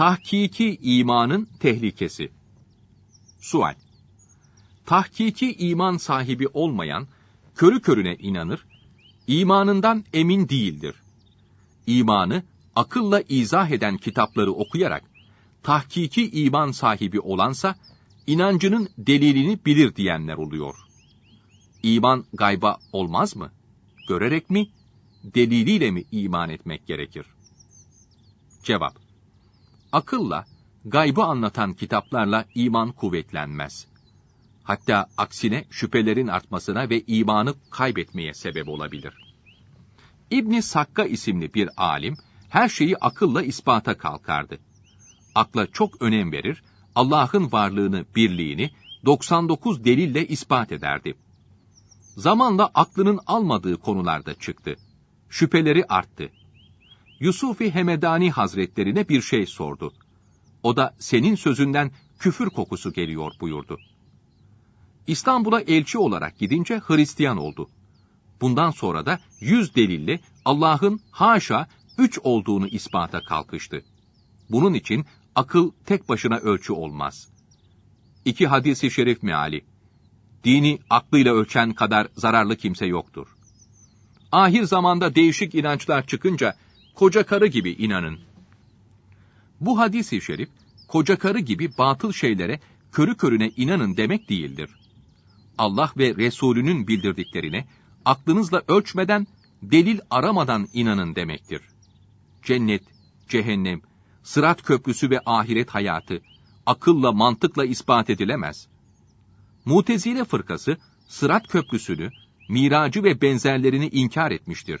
Tahkiki imanın tehlikesi. Sual. Tahkiki iman sahibi olmayan, körü körüne inanır, imanından emin değildir. İmanı akılla izah eden kitapları okuyarak, tahkiki iman sahibi olansa, inancının delilini bilir diyenler oluyor. İman gayba olmaz mı? Görerek mi, deliliyle mi iman etmek gerekir? Cevap. Akılla, gaybı anlatan kitaplarla iman kuvvetlenmez. Hatta aksine şüphelerin artmasına ve imanı kaybetmeye sebep olabilir. İbni Sakka isimli bir alim, her şeyi akılla ispata kalkardı. Akla çok önem verir, Allah'ın varlığını, birliğini 99 delille ispat ederdi. Zamanla aklının almadığı konularda çıktı. Şüpheleri arttı. Yusufi Hemedani Hazretlerine bir şey sordu. O da senin sözünden küfür kokusu geliyor buyurdu. İstanbul'a elçi olarak gidince Hristiyan oldu. Bundan sonra da yüz delille Allah'ın haşa üç olduğunu ispata kalkıştı. Bunun için akıl tek başına ölçü olmaz. İki hadisi şerif meali. Dini aklıyla ölçen kadar zararlı kimse yoktur. Ahir zamanda değişik inançlar çıkınca koca karı gibi inanın. Bu hadisi şerif, koca karı gibi batıl şeylere körü körüne inanın demek değildir. Allah ve Resulünün bildirdiklerine aklınızla ölçmeden, delil aramadan inanın demektir. Cennet, cehennem, sırat köprüsü ve ahiret hayatı akılla mantıkla ispat edilemez. Mutezile fırkası sırat köprüsünü, miracı ve benzerlerini inkar etmiştir.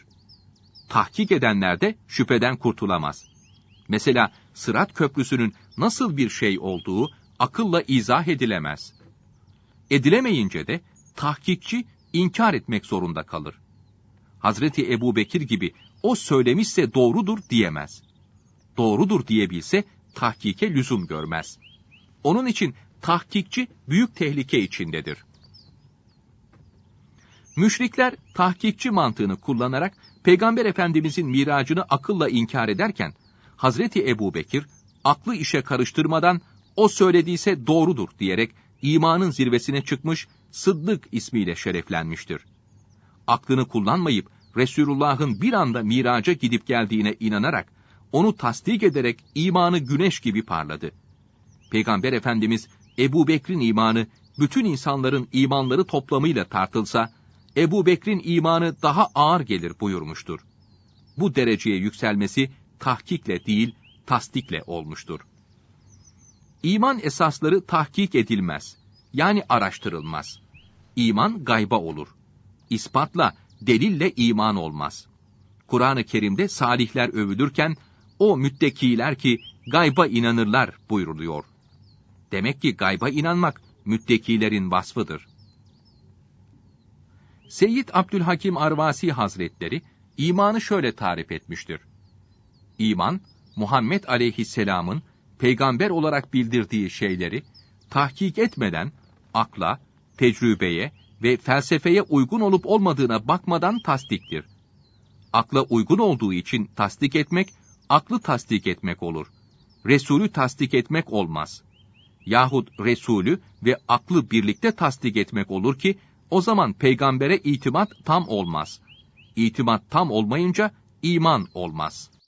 Tahkik edenler de şüpheden kurtulamaz. Mesela sırat köprüsünün nasıl bir şey olduğu akılla izah edilemez. Edilemeyince de tahkikçi inkar etmek zorunda kalır. Hazreti Ebu Bekir gibi o söylemişse doğrudur diyemez. Doğrudur diyebilse tahkike lüzum görmez. Onun için tahkikçi büyük tehlike içindedir. Müşrikler tahkikçi mantığını kullanarak Peygamber Efendimizin miracını akılla inkar ederken Hazreti Ebu Bekir aklı işe karıştırmadan o söylediyse doğrudur diyerek imanın zirvesine çıkmış Sıddık ismiyle şereflenmiştir. Aklını kullanmayıp Resulullah'ın bir anda miraca gidip geldiğine inanarak, onu tasdik ederek imanı güneş gibi parladı. Peygamber Efendimiz Ebu Bekir'in imanı bütün insanların imanları toplamıyla tartılsa, Ebu Bekir'in imanı daha ağır gelir buyurmuştur. Bu dereceye yükselmesi tahkikle değil, tasdikle olmuştur. İman esasları tahkik edilmez, yani araştırılmaz. İman gayba olur. İspatla, delille iman olmaz. Kur'an-ı Kerim'de salihler övülürken, o müttekiler ki gayba inanırlar buyuruluyor. Demek ki gayba inanmak müttekilerin vasfıdır. Seyyid Abdülhakim Arvasi Hazretleri imanı şöyle tarif etmiştir. İman, Muhammed Aleyhisselam'ın peygamber olarak bildirdiği şeyleri tahkik etmeden akla, tecrübeye ve felsefeye uygun olup olmadığına bakmadan tasdiktir. Akla uygun olduğu için tasdik etmek, aklı tasdik etmek olur. Resulü tasdik etmek olmaz. Yahut Resulü ve aklı birlikte tasdik etmek olur ki, o zaman peygambere itimat tam olmaz. İtimat tam olmayınca iman olmaz.''